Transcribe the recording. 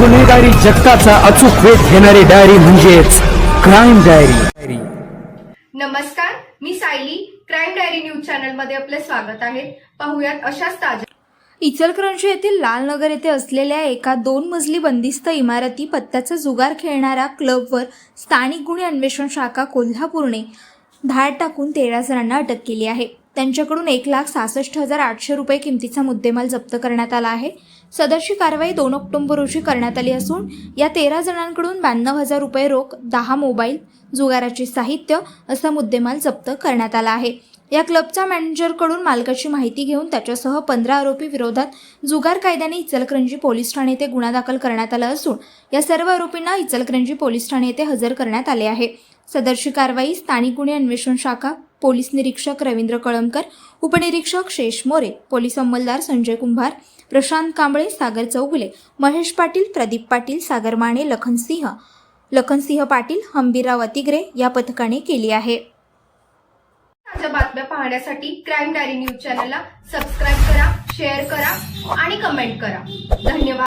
गुन्हेगारी जगताचा अचूक वेध घेणारी डायरी म्हणजेच क्राईम डायरी. नमस्कार मी सायली. क्राईम डायरी न्यूज चॅनलमध्ये आपले स्वागत आहे. पाहुयात अशाच ताज्या इचलकरंजी येथील लालनगर येथे असलेल्या एका दोन मजली बंदिस्त इमारती पत्त्याचा जुगार खेळणाऱ्या क्लबवर स्थानिक गुन्हे अन्वेषण शाखा कोल्हापूरने धाड टाकून तेरा जणांना अटक केली आहे. त्यांच्याकडून एक लाख सहासष्ट हजार आठशे रुपये किमतीचा मुद्देमाल जप्त करण्यात आला आहे. सदरची कारवाई दोन ऑक्टोबर रोजी करण्यात आली असून या तेरा जणांकडून ब्याण्णव हजार रुपये रोख दहा मोबाईल जुगाराचे साहित्य असा मुद्देमाल जप्त करण्यात आला आहे. या क्लबच्या मॅनेजरकडून मालकाची माहिती घेऊन त्याच्यासह पंधरा आरोपी विरोधात जुगार कायद्याने इचलकरंजी पोलीस ठाणे येथे गुन्हा दाखल करण्यात आला असून या सर्व आरोपींना इचलकरंजी पोलीस ठाणे येथे हजर करण्यात आले आहे. सदरची कारवाई स्थानिक गुन्हे अन्वेषण शाखा पोलीस निरीक्षक रवींद्र कळमकर उपनिरीक्षक शेष मोरे पोलीस अंमलदार संजय कुंभार प्रशांत कांबळे सागर चौगुले महेश पाटील प्रदीप पाटील सागर माने लखनसिंह लखनसिंह पाटील हंबीरराव अतिग्रे या पथकाने केली आहे. ताज्या बातम्या पाहण्यासाठी क्राईम डायरी न्यूज चॅनलला सबस्क्राईब करा शेअर करा आणि कमेंट करा. धन्यवाद.